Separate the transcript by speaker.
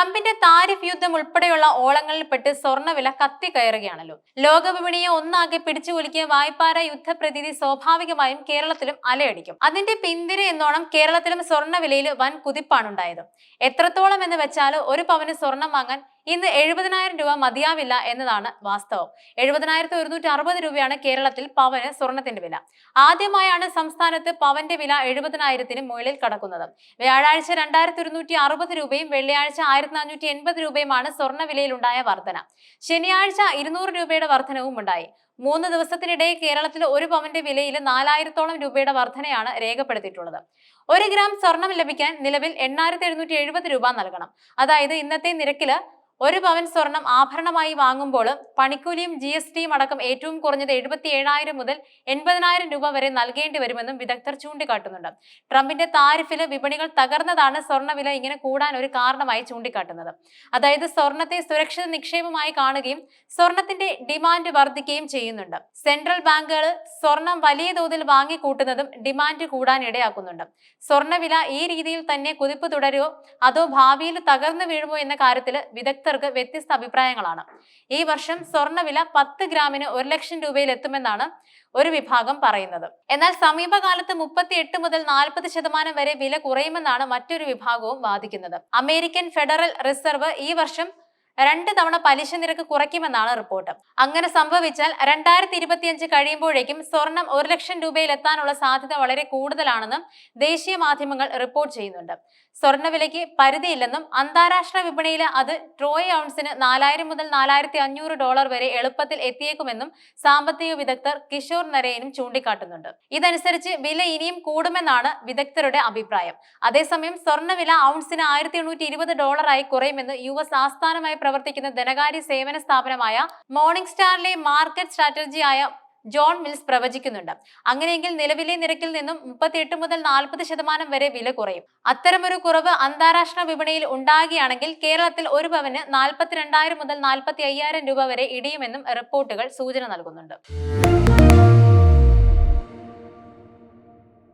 Speaker 1: ട്രംപിന്റെ താരിഫ് യുദ്ധം ഉൾപ്പെടെയുള്ള ഓളങ്ങളിൽപ്പെട്ട് സ്വർണവില കത്തി കയറുകയാണല്ലോ. ലോകവിപണിയെ ഒന്നാകെ പിടിച്ചു പിടിച്ചുകുലുക്കിയ വായ്പാര യുദ്ധപ്രതീതി സ്വാഭാവികമായും കേരളത്തിലും അലയടിക്കും. അതിന്റെ പിന്തിരി എന്നോണം കേരളത്തിലും സ്വർണവിലയിൽ വൻ കുതിപ്പാണുണ്ടായത്. എത്രത്തോളം എന്ന് വെച്ചാൽ ഒരു പവന് സ്വർണം വാങ്ങാൻ ഇന്ന് എഴുപതിനായിരം രൂപ മതിയാവില്ല എന്നതാണ് വാസ്തവം. എഴുപതിനായിരത്തി ഒരുന്നൂറ്റി അറുപത് രൂപയാണ് കേരളത്തിൽ പവന് സ്വർണത്തിന്റെ വില. ആദ്യമായാണ് സംസ്ഥാനത്ത് പവന്റെ വില എഴുപതിനായിരത്തിന് മുകളിൽ കടക്കുന്നത്. വ്യാഴാഴ്ച രണ്ടായിരത്തി ഒരുന്നൂറ്റി അറുപത് രൂപയും വെള്ളിയാഴ്ച ആയിരത്തി നാനൂറ്റി എൺപത് രൂപയുമാണ് സ്വർണ വിലയിലുണ്ടായ വർധന. ശനിയാഴ്ച ഇരുന്നൂറ് രൂപയുടെ വർധനവും ഉണ്ടായി. മൂന്ന് ദിവസത്തിനിടെ കേരളത്തിൽ ഒരു പവന്റെ വിലയിൽ നാലായിരത്തോളം രൂപയുടെ വർധനയാണ് രേഖപ്പെടുത്തിയിട്ടുള്ളത്. ഒരു ഗ്രാം സ്വർണം ലഭിക്കാൻ നിലവിൽ എണ്ണായിരത്തി എഴുന്നൂറ്റി എഴുപത് രൂപ നൽകണം. അതായത് ഇന്നത്തെ നിരക്കിൽ ഒരു പവൻ സ്വർണം ആഭരണമായി വാങ്ങുമ്പോൾ പണിക്കൂലിയും ജി എസ് ടിയും അടക്കം ഏറ്റവും കുറഞ്ഞത് എഴുപത്തി ഏഴായിരം മുതൽ എൺപതിനായിരം രൂപ വരെ നൽകേണ്ടി വരുമെന്നും വിദഗ്ധർ ചൂണ്ടിക്കാട്ടുന്നുണ്ട്. ട്രംപിന്റെ താരിഫിൽ വിപണികൾ തകർന്നതാണ് സ്വർണവില ഇങ്ങനെ കൂടാൻ ഒരു കാരണമായി ചൂണ്ടിക്കാട്ടുന്നത്. അതായത് സ്വർണത്തെ സുരക്ഷിത നിക്ഷേപമായി കാണുകയും സ്വർണത്തിന്റെ ഡിമാൻഡ് വർദ്ധിക്കുകയും ചെയ്യുന്നുണ്ട്. സെൻട്രൽ ബാങ്കുകൾ സ്വർണം വലിയ തോതിൽ വാങ്ങിക്കൂട്ടുന്നതും ഡിമാൻഡ് കൂടാൻ ഇടയാക്കുന്നുണ്ട് സ്വർണവില ഈ രീതിയിൽ തന്നെ കുതിപ്പ് തുടരുമോ അതോ ഭാവിയിൽ തകർന്നു വീഴുമോ എന്ന കാര്യത്തിൽ വിദഗ്ധർക്ക് വ്യത്യസ്ത അഭിപ്രായങ്ങളാണ്. ഈ വർഷം സ്വർണവില പത്ത് ഗ്രാമിന് ഒരു ലക്ഷം രൂപയിൽ എത്തുമെന്നാണ് ഒരു വിഭാഗം പറയുന്നത്. എന്നാൽ സമീപകാലത്ത് മുപ്പത്തി എട്ട് മുതൽ നാൽപ്പത് ശതമാനം വരെ വില കുറയുമെന്നാണ് മറ്റൊരു വിഭാഗവും വാദിക്കുന്നത്. അമേരിക്കൻ ഫെഡറൽ റിസർവ് ഈ വർഷം രണ്ട് തവണ പലിശ നിരക്ക് കുറയ്ക്കുമെന്നാണ് റിപ്പോർട്ട്. അങ്ങനെ സംഭവിച്ചാൽ രണ്ടായിരത്തി ഇരുപത്തിയഞ്ച് കഴിയുമ്പോഴേക്കും സ്വർണം ഒരു ലക്ഷം രൂപയിൽ എത്താനുള്ള സാധ്യത വളരെ കൂടുതലാണെന്നും ദേശീയ മാധ്യമങ്ങൾ റിപ്പോർട്ട് ചെയ്യുന്നുണ്ട്. സ്വർണവിലയ്ക്ക് പരിധിയില്ലെന്നും അന്താരാഷ്ട്ര വിപണിയിൽ അത് ട്രോയ് ഔൺസിന് നാലായിരം മുതൽ നാലായിരത്തി അഞ്ഞൂറ് ഡോളർ വരെ എളുപ്പത്തിൽ എത്തിയേക്കുമെന്നും സാമ്പത്തിക വിദഗ്ധർ കിഷോർ നരേനും ചൂണ്ടിക്കാട്ടുന്നുണ്ട്. ഇതനുസരിച്ച് വില ഇനിയും കൂടുമെന്നാണ് വിദഗ്ധരുടെ അഭിപ്രായം. അതേസമയം സ്വർണവില ഔൺസിന് ആയിരത്തി എണ്ണൂറ്റി ഇരുപത് ഡോളറായി കുറയുമെന്ന് യു എസ് ആസ്ഥാനമായി പ്രവർത്തിക്കുന്ന ധനകാര്യ സേവന സ്ഥാപനമായ മോർണിംഗ് സ്റ്റാറിലെ മാർക്കറ്റ് സ്ട്രാറ്റജിയായ ജോൺ മിൽസ് പ്രവചിക്കുന്നുണ്ട്. അങ്ങനെയെങ്കിൽ നിലവിലെ നിരക്കിൽ നിന്നും മുപ്പത്തിയെട്ട് മുതൽ നാൽപ്പത് ശതമാനം വരെ വില കുറയും. അത്തരമൊരു കുറവ് അന്താരാഷ്ട്ര വിപണിയിൽ ഉണ്ടാകുകയാണെങ്കിൽ കേരളത്തിൽ ഒരു പവന് നാൽപ്പത്തിരണ്ടായിരം മുതൽ നാൽപ്പത്തി അയ്യായിരം രൂപ വരെ ഇടിയുമെന്നും റിപ്പോർട്ടുകൾ സൂചന നൽകുന്നുണ്ട്.